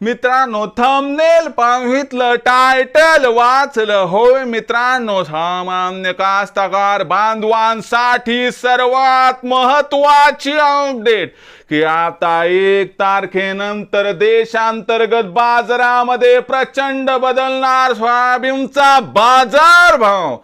मित्रांनो thumbnail पाहितलं title वाचलं. होय मित्रांनो सामान्य कास्तकार बांधवांसाठी सर्वात महत्वाची अपडेट की आता एक तारखेनंतर देशांतर्गत बाजारामध्ये प्रचंड बदलणार सोयाबीनचा बाजारभाव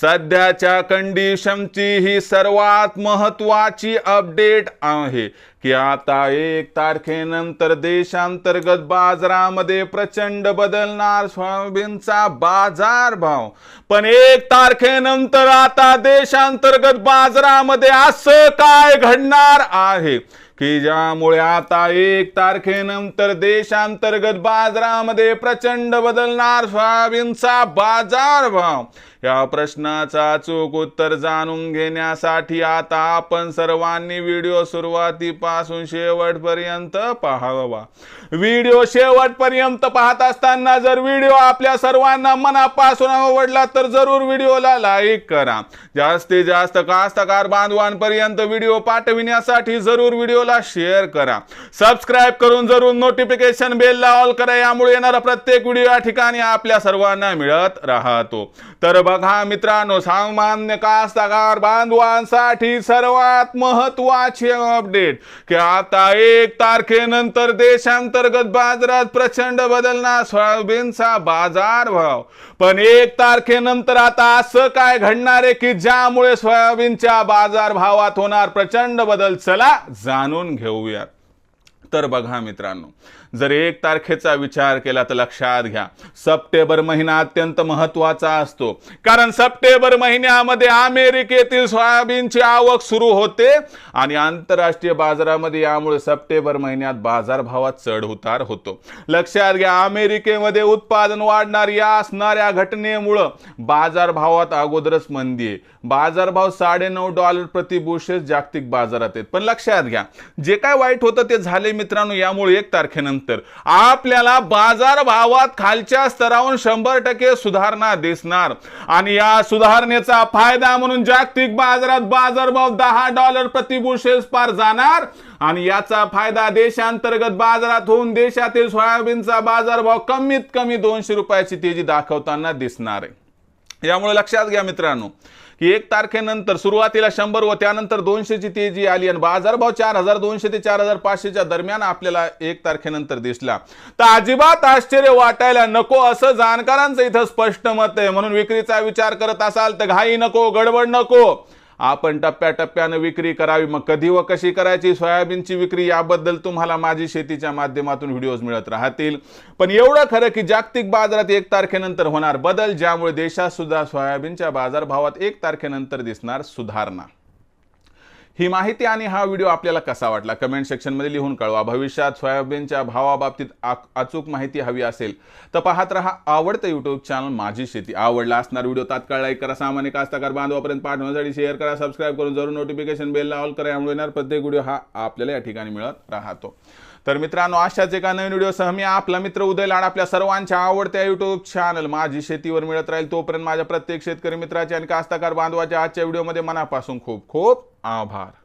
सध्याच्या कंडिशनची ही सर्वात महत्वाची अपडेट आहे. की आता एक तारखेनंतर देशांतर्गत बाजारामध्ये प्रचंड बदलणार सोयाबीनचा बाजारभाव पण एक तारखेनंतर आता देशांतर्गत बाजारामध्ये असं काय घडणार आहे? की ज्यामुळे आता एक तारखेनंतर देशांतर्गत बाजारामध्ये प्रचंड बदलणार सोयाबीनचा बाजारभाव या प्रश्नाचा अचूक उत्तर जाणून घेण्यासाठी आता आपण सर्वांनी व्हिडिओ सुरुवातीपासून शेवटपर्यंत पाहावा. व्हिडिओ शेवटपर्यंत पाहत असताना जर व्हिडिओ आपल्या सर्वांना मनापासून आवडला तर जरूर व्हिडिओला लाईक करा. जास्तीत जास्त कास्तकार बांधवांपर्यंत व्हिडिओ पाठविण्यासाठी जरूर व्हिडिओला शेअर करा. सबस्क्राईब करून जरूर नोटिफिकेशन बेलला ऑल करा. यामुळे येणारा प्रत्येक व्हिडिओ या ठिकाणी आपल्या सर्वांना मिळत राहतो. तर बघा मित्रांनो सामान्य कास्तकार बांधवांसाठी सर्वात महत्त्वाचे अपडेट की आता एक तारखेनंतर देशांतर्गत बाजारात प्रचंड बदलणार सोयाबीनचा बाजारभाव पण एक तारखेनंतर आता असं काय घडणार आहे की ज्यामुळे सोयाबीनच्या बाजारभावात होणार प्रचंड बदल? चला जाणून घेऊयात. तर बघा मित्रांनो जर एक तारखेचा विचार केला तर लक्षात घ्या सप्टेंबर महिना अत्यंत महत्त्वाचा असतो. कारण सप्टेंबर महिन्यामध्ये अमेरिकेतील सोयाबीनची आवक सुरू होते आणि आंतरराष्ट्रीय बाजारामध्ये यामुळे सप्टेंबर महिन्यात बाजारभावात चढ उतार होतो. लक्षात घ्या अमेरिकेमध्ये उत्पादन वाढणार या असणाऱ्या घटनेमुळं बाजारभावात अगोदरच मंदी आहे. बाजारभाव साडेनऊ डॉलर प्रतिबुशेस जागतिक बाजारात आहेत. पण लक्षात घ्या जे काय वाईट होतं ते झाले मित्रांनो यामुळे एक तारखेनंतर आपल्याला बाजार भावात खालच्या स्तरावरून शंभर टक्के सुधारणा दिसणार. आणि या सुधारणेचा फायदा म्हणून जागतिक बाजारात बाजारभाव दहा डॉलर प्रतिबुशेस पार जाणार. आणि याचा फायदा देशांतर्गत बाजारात होऊन देशातील सोयाबीनचा बाजारभाव कमीत कमी दोनशे रुपयाची तेजी दाखवताना दिसणार आहे. यामुळे लक्षात घ्या मित्रांनो की एक तारखेनंतर सुरुवातीला शंभर व त्यानंतर दोनशेची तेजी आली आणि बाजारभाव चार हजार दोनशे ते चार हजार पाचशेच्या दरम्यान आपल्याला एक तारखेनंतर दिसला. तर अजिबात आश्चर्य वाटायला नको असं जाणकारांचं इथं स्पष्ट मत आहे. म्हणून विक्रीचा विचार करत असाल तर घाई नको गडबड नको. आपण टप्प्याटप्प्यानं विक्री करावी. मग कधी व कशी करायची? सोयाबीनची विक्री याबद्दल तुम्हाला माझी शेतीच्या माध्यमातून व्हिडिओज मिळत राहतील. पण एवढं खरं की जागतिक बाजारात एक तारखेनंतर होणार बदल ज्यामुळे देशात सुद्धा सोयाबीनच्या बाजारभावात एक तारखेनंतर दिसणार सुधारणा. ही माहिती आणि हा व्हिडिओ आपल्याला कसा वाटला? कमेंट सेक्शनमध्ये लिहून कळवा. भविष्यात सोयाबीनच्या भावाबाबतीत अचूक माहिती हवी असेल तर पाहत रहा आवडतं युट्यूब चॅनल माझी शेती. आवडला असणार व्हिडिओ तात्काळ लाईक करा. सामान्य कास्तकार बांधवापर्यंत पाठवण्यासाठी शेअर करा सबस्क्राईब करून जरूर नोटिफिकेशन बेल ऑल करा. यामुळे येणार प्रत्येक व्हिडिओ हा आपल्याला या ठिकाणी मिळत राहतो. तर मित्रांनो अशाच एका नवीन व्हिडिओसह मी आपला मित्र उदय लाड आपल्या सर्वांच्या आवडत्या युट्यूब चॅनल माझी शेतीवर मिळत राहील. तोपर्यंत माझ्या प्रत्येक शेतकरी मित्राचे आणि कास्तकार बांधवाच्या आजच्या व्हिडिओमध्ये मनापासून खूप खूप आभार.